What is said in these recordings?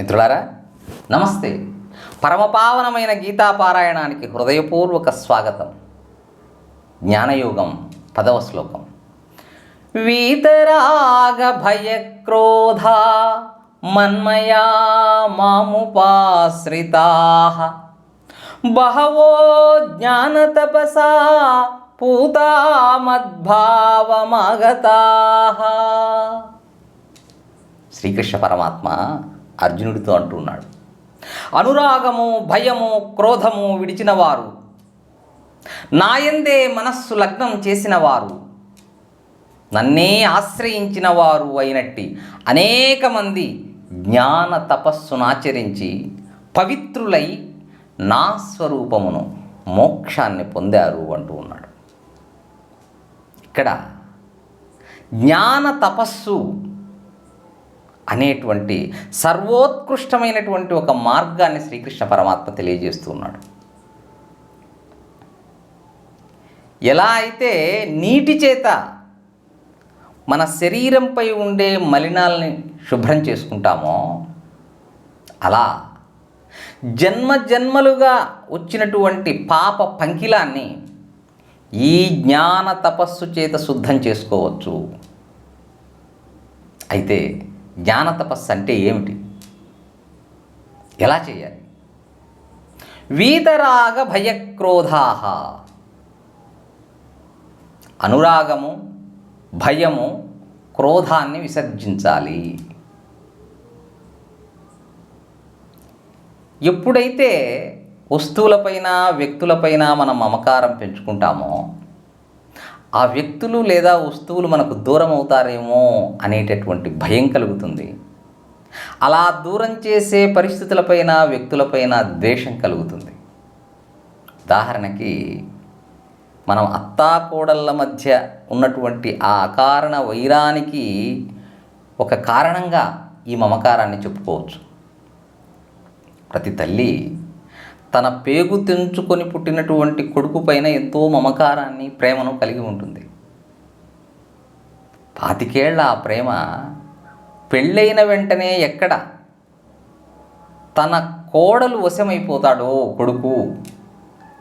మిత్రులారా నమస్తే. పరమపావనమైన గీతాపారాయణానికి హృదయపూర్వక స్వాగతం. జ్ఞానయోగం పదవ శ్లోకం. వీతరాగ భయక్రోధ మన్మయా మాముపాశ్రితా. బహవో జ్ఞానతపసా పూతా మద్భావమాగతా. శ్రీకృష్ణ పరమాత్మ అర్జునుడితో అంటున్నాడు. అనురాగము భయము క్రోధము విడిచినవారు. నాయందే మనస్సు లగ్నం చేసినవారు. నన్నే ఆశ్రయించిన వారు అయినట్టి అనేక మంది జ్ఞాన తపస్సునాచరించి పవిత్రులై నా స్వరూపమును మోక్షాన్ని పొందారు అంటూ ఉన్నాడు. ఇక్కడ జ్ఞాన తపస్సు అనేటువంటి సర్వోత్కృష్టమైనటువంటి ఒక మార్గాన్ని శ్రీకృష్ణ పరమాత్మ తెలియజేస్తూ ఉన్నాడు. ఎలా అయితే నీటి చేత మన శరీరంపై ఉండే మలినాల్ని శుభ్రం చేసుకుంటామో అలా జన్మ జన్మలుగా వచ్చినటువంటి పాప పంకిలాన్ని ఈ జ్ఞాన తపస్సు చేత శుద్ధం చేసుకోవచ్చు. అయితే జ్ఞాన తపస్సు అంటే ఏమిటి? ఎలా చేయాలి? వీతరాగ భయక్రోధాహ. అనురాగము భయము క్రోధాన్ని విసర్జించాలి. ఎప్పుడైతే వస్తువులపైన వ్యక్తులపైన మనం మమకారం పెంచుకుంటామో ఆ వ్యక్తులు లేదా వస్తువులు మనకు దూరం అవుతారేమో అనేటటువంటి భయం కలుగుతుంది. అలా దూరం చేసే పరిస్థితులపైన వ్యక్తులపైన ద్వేషం కలుగుతుంది. ఉదాహరణకి మనం అత్తాకోడళ్ళ మధ్య ఉన్నటువంటి ఆ అకారణ వైరానికి ఒక కారణంగా ఈ మమకారాన్ని చెప్పుకోవచ్చు. ప్రతి తల్లి తన పేగు తెంచుకొని పుట్టినటువంటి కొడుకు పైన ఎంతో మమకారాన్ని ప్రేమను కలిగి ఉంటుంది. పాతికేళ్ళ ఆ ప్రేమ పెళ్ళైన వెంటనే ఎక్కడ? తన కోడలు వశమైపోతాడో కొడుకు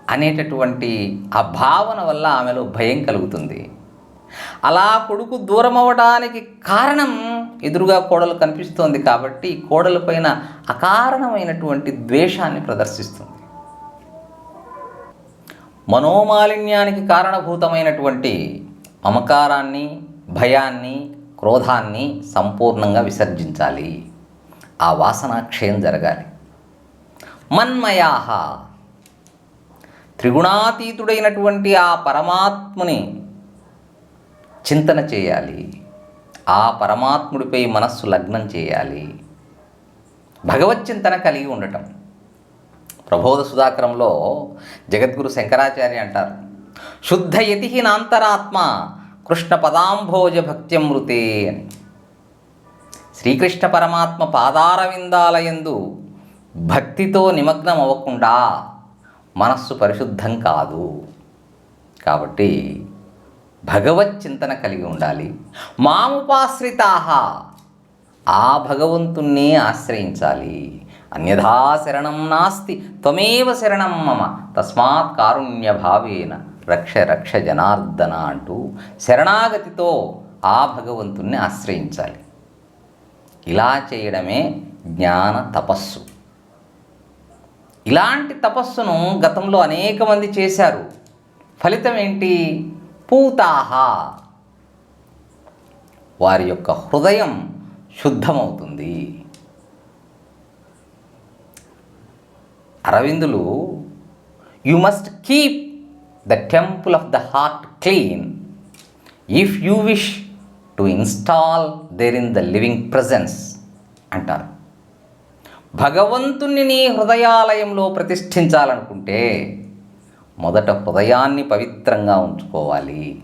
అనేటటువంటి ఆ భావన వల్ల ఆమెలో భయం కలుగుతుంది. అలా కొడుకు దూరం అవ్వడానికి కారణం ఎదురుగా కోడలు కనిపిస్తోంది కాబట్టి కోడల పైన అకారణమైనటువంటి ద్వేషాన్ని ప్రదర్శిస్తుంది. మనోమాలిన్యానికి కారణభూతమైనటువంటి మమకారాన్ని భయాన్ని క్రోధాన్ని సంపూర్ణంగా విసర్జించాలి. ఆ వాసన క్షయం జరగాలి. మన్మయాహ. త్రిగుణాతీతుడైనటువంటి ఆ పరమాత్ముని చింతన చేయాలి. ఆ పరమాత్ముడిపై మనస్సు లగ్నం చేయాలి. భగవత్ చింతన కలిగి ఉండటం. ప్రబోధ సుధాకరంలో జగద్గురు శంకరాచార్య అంటారు. శుద్ధ యతి నాంతరాత్మ కృష్ణ పదాంభోజ భక్త్యమృతే అని. శ్రీకృష్ణ పరమాత్మ పాదారవిందాలయందు భక్తితో నిమగ్నం అవ్వకుండా మనస్సు పరిశుద్ధం కాదు. కాబట్టి భగవత్ చింతన కలిగి ఉండాలి. మాముపాశ్రితాహ ఆ భగవంతుణ్ణి ఆశ్రయించాలి. అన్యథా శరణం నాస్తి త్వమేవ శరణం మమ. తస్మాత్ కారుణ్య భావేన రక్ష రక్ష జనార్దన అంటూ శరణాగతితో ఆ భగవంతుణ్ణి ఆశ్రయించాలి. ఇలా చేయడమే జ్ఞాన తపస్సు. ఇలాంటి తపస్సును గతంలో అనేక మంది చేశారు. ఫలితం ఏంటి? పూతాహ. వారి యొక్క హృదయం శుద్ధమవుతుంది. అరవిందులు you must keep the temple of the heart clean if you wish to install there in the living presence అంటారు. భగవంతుణ్ణి నీ హృదయాలయంలో ప్రతిష్ఠించాలనుకుంటే మొదట హృదయాన్ని పవిత్రంగా ఉంచుకోవాలి.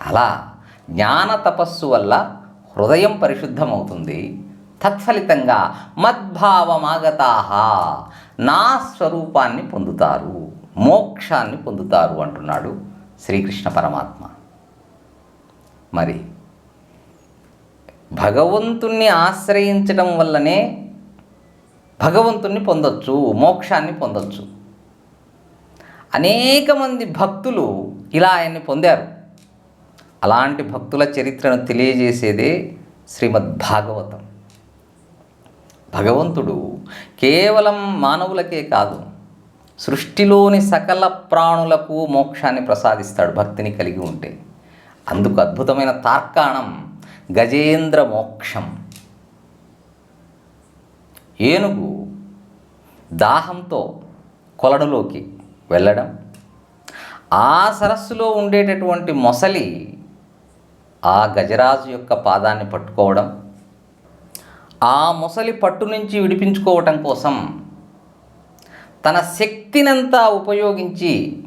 అలా జ్ఞాన తపస్సు వల్ల హృదయం పరిశుద్ధమవుతుంది. తత్ఫలితంగా మద్భావమాగతాహ నా స్వరూపాన్ని పొందుతారు మోక్షాన్ని పొందుతారు అంటున్నాడు శ్రీకృష్ణ పరమాత్మ. మరి భగవంతుణ్ణి ఆశ్రయించడం వల్లనే భగవంతుణ్ణి పొందొచ్చు మోక్షాన్ని పొందొచ్చు. అనేక మంది భక్తులు ఇలా ఆయన్ని పొందారు. అలాంటి భక్తుల చరిత్రను తెలియజేసేదే శ్రీమద్భాగవతం. భగవంతుడు కేవలం మానవులకే కాదు సృష్టిలోని సకల ప్రాణులకు మోక్షాన్ని ప్రసాదిస్తాడు భక్తిని కలిగి ఉంటే. అందుకు అద్భుతమైన తార్కాణం గజేంద్ర మోక్షం. ఏనుగు దాహంతో కొలనులోకి వెళ్ళడం ఆ సరస్సులో ఉండేటటువంటి మొసలి ఆ గజరాజు యొక్క పాదాన్ని పట్టుకోవడం ఆ మొసలి పట్టు నుంచి విడిపించుకోవటం కోసం తన శక్తినంతా ఉపయోగించి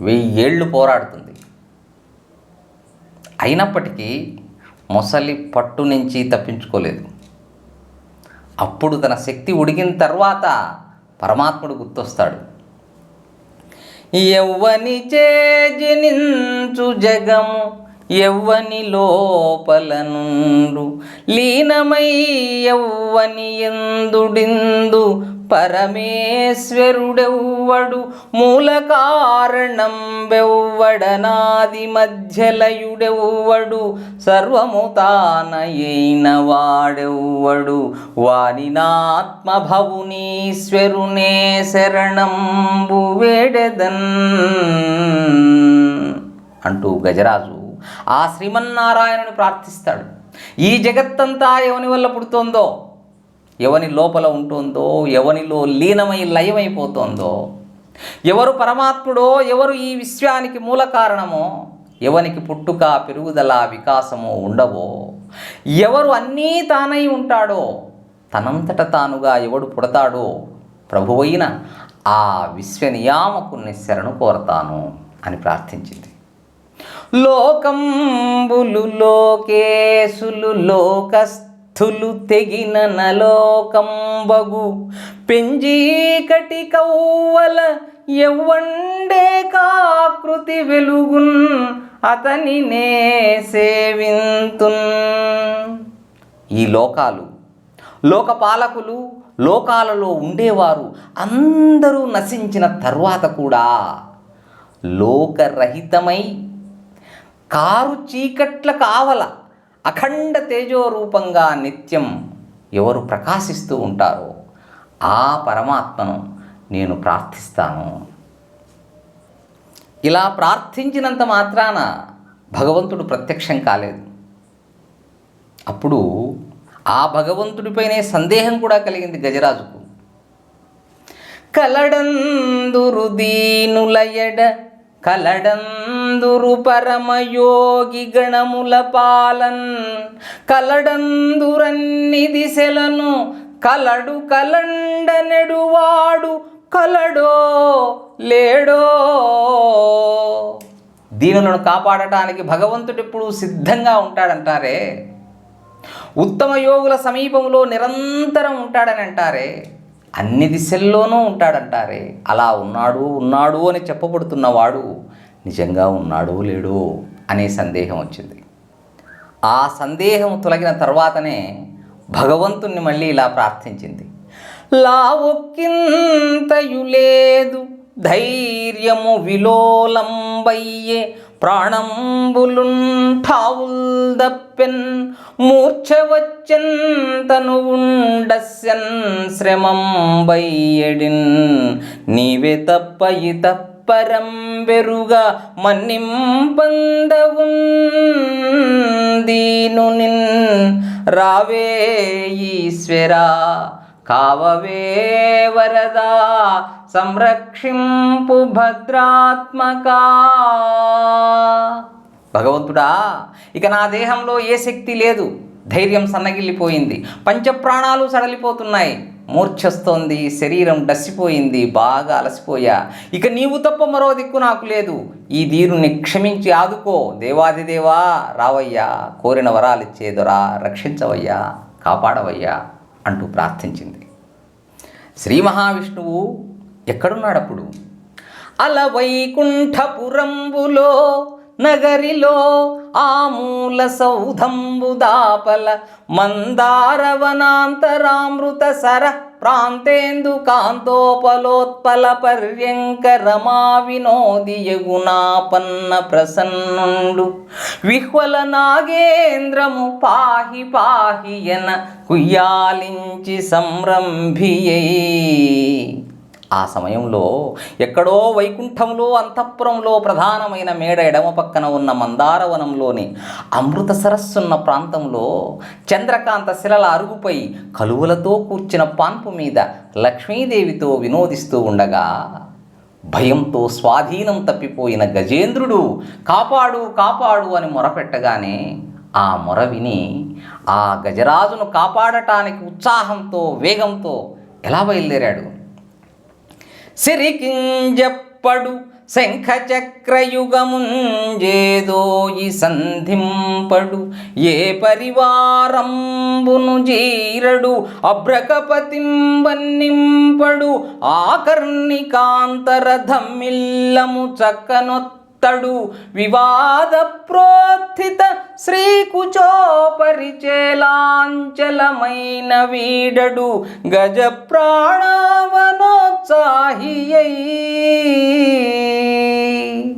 వెయ్యేళ్ళు పోరాడుతుంది. అయినప్పటికీ మొసలి పట్టు నుంచి తప్పించుకోలేదు. అప్పుడు తన శక్తి ఉడికిన తర్వాత పరమాత్ముడు గుర్తొస్తాడు. ఎవ్వని జనించు జగము ఎవ్వని లోపల నుండు లీనమై ఎవ్వని ఎందుడిందు? పరమేశ్వరుడెవ్వడు? మూల కారణం బెవ్వడనాది మధ్యలయుడెవ్వడు? సర్వము తానయైన వాడెవ్వడు? వానినాత్మభవునీశ్వరునే శరణంబు వేడెదన్ అంటూ గజరాజు ఆ శ్రీమన్నారాయణుని ప్రార్థిస్తాడు. ఈ జగత్తంతా ఎవని వల్ల పుడుతోందో? ఎవని లోపల ఉంటుందో? ఎవనిలో లీనమై లయమైపోతుందో? ఎవరు పరమాత్ముడో? ఎవరు ఈ విశ్వానికి మూల కారణమో? ఎవనికి పుట్టుక పెరుగుదల వికాసము ఉండవో? ఎవరు అన్నీ తానై ఉంటాడో? తనంతట తానుగా ఎవడు పుడతాడో? ప్రభువైన ఆ విశ్వనియామకుని శరణు కోరతాను అని ప్రార్థించింది. లోకంబులు లోకేశులు లోకస్థులు తెగిన నలోకంబగు. పెంజీకటి కౌవల ఎవ్వండే కాకృతి వెలుగున్ అతని నే సేవింతున్. ఈ లోకాలు లోకపాలకులు లోకాలలో ఉండేవారు అందరూ నశించిన తర్వాత కూడా లోకరహితమై కారు చీకట్ల కావల అఖండ తేజోరూపంగా నిత్యం ఎవరు ప్రకాశిస్తూ ఉంటారో ఆ పరమాత్మను నేను ప్రార్థిస్తాను. ఇలా ప్రార్థించినంత మాత్రాన భగవంతుడు ప్రత్యక్షం కాలేదు. అప్పుడు ఆ భగవంతుడిపైనే సందేహం కూడా కలిగింది గజరాజుకు. కలడందురు దీనులయడ కలడందురు పరమయోగి గణముల పాలన్ కలడందురన్ని దిశలను కలడు కలండనెడువాడు కలడో లేడో. దీనులను కాపాడటానికి భగవంతుడు ఎప్పుడు సిద్ధంగా ఉంటాడంటారే? ఉత్తమ యోగుల సమీపంలో నిరంతరం ఉంటాడని అంటారే అన్ని దిశల్లోనూ ఉంటాడంటారే. అలా ఉన్నాడు ఉన్నాడు అని చెప్పబడుతున్నవాడు నిజంగా ఉన్నాడు లేడు అనే సందేహం వచ్చింది. ఆ సందేహం తొలగిన తర్వాతనే భగవంతుణ్ణి మళ్ళీ ఇలా ప్రార్థించింది. లావొక్కింతయు లేదు ధైర్యము విలోలంబయ్యే ప్రాణంబులుంఠావుల్ దప్పెన్ మూర్ఛ వచ్చెన్ తను ఉండస్యన్ శ్రమం బయ్యడిన్ నీవే తప్పయి తప్పరం బెరుగా మన్నింపందవున్ దీనునిన్ రావే ఈశ్వరా కావవే వరదా సంరక్షింపు భద్రాత్మకా భగవంతుడా ఇక నా దేహంలో ఏ శక్తి లేదు. ధైర్యం సన్నగిల్లిపోయింది. పంచప్రాణాలు సడలిపోతున్నాయి. మూర్ఛస్తోంది. శరీరం డసిపోయింది. బాగా అలసిపోయా. ఇక నీవు తప్ప మరో దిక్కు నాకు లేదు. ఈ దీరుని క్షమించి ఆదుకో. దేవాదిదేవా రావయ్యా. కోరిన వరాలిచ్చేదొరా రక్షించవయ్యా. కాపాడవయ్యా. అంటూ ప్రార్థించింది. శ్రీ మహావిష్ణువు ఎక్కడున్నాడప్పుడు? అల వైకుంఠపురంబులో నగరిలో ఆమూల సౌధంబుదాపల మందారవనాంతరామృత సర ప్రాంతేందు కాంతోపలోత్పల పర్యంక రమా వినోది యగుణాపన్న ప్రసన్నుండు విహ్వల నాగేంద్రము పాహి పాహియన కుయ్యాలించి సంరంభియై. ఆ సమయంలో ఎక్కడో వైకుంఠంలో అంతఃపురంలో ప్రధానమైన మేడ ఎడమ పక్కన ఉన్న మందారవనంలోని అమృత సరస్సున్న ప్రాంతంలో చంద్రకాంత శిలల అరుగుపై కలువలతో కూర్చిన పాన్పు మీద లక్ష్మీదేవితో వినోదిస్తూ ఉండగా భయంతో స్వాధీనం తప్పిపోయిన గజేంద్రుడు కాపాడు కాపాడు అని మొరపెట్టగానే ఆ మొర విని ఆ గజరాజును కాపాడటానికి ఉత్సాహంతో వేగంతో ఎలా బయలుదేరాడు? సిరికింజప్పడు శంఖచక్రయుగముంజేదోయి సంధింపడు. ఏ పరివారంబును జీరడు అభ్రకపతింబన్నింపడు. ఆకర్ణికాంతరధమ్మిల్లము తడు వివాద ప్రోత్థిత శ్రీకుచోపరిచేలాంచలమైన వీడడు గజ ప్రాణవనోత్సాహియై.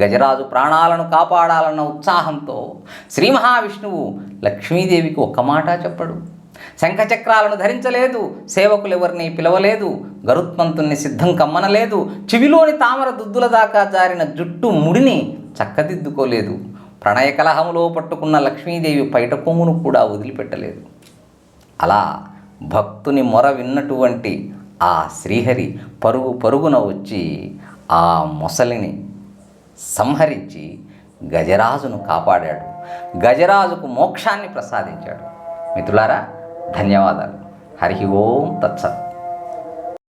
గజరాజు ప్రాణాలను కాపాడాలన్న ఉత్సాహంతో శ్రీ మహావిష్ణువు లక్ష్మీదేవికి ఒక్క మాట చెప్పడు. శంఖచక్రాలను ధరించలేదు సేవకులు ఎవరిని పిలవలేదు గరుత్మంతుణ్ణి సిద్ధం కమ్మనలేదు చెవిలోని తామర దుద్దుల దాకా జారిన జుట్టు ముడిని చక్కదిద్దుకోలేదు ప్రణయ కలహములో పట్టుకున్న లక్ష్మీదేవి పైట కొమ్మును కూడా వదిలిపెట్టలేదు. అలా భక్తుని మొర విన్నటువంటి ఆ శ్రీహరి పరుగు పరుగున వచ్చి ఆ మొసలిని సంహరించి గజరాజును కాపాడాడు. గజరాజుకు మోక్షాన్ని ప్రసాదించాడు. మిత్రులారా ధన్యవాదాలు. హరి ఓం తత్సత్.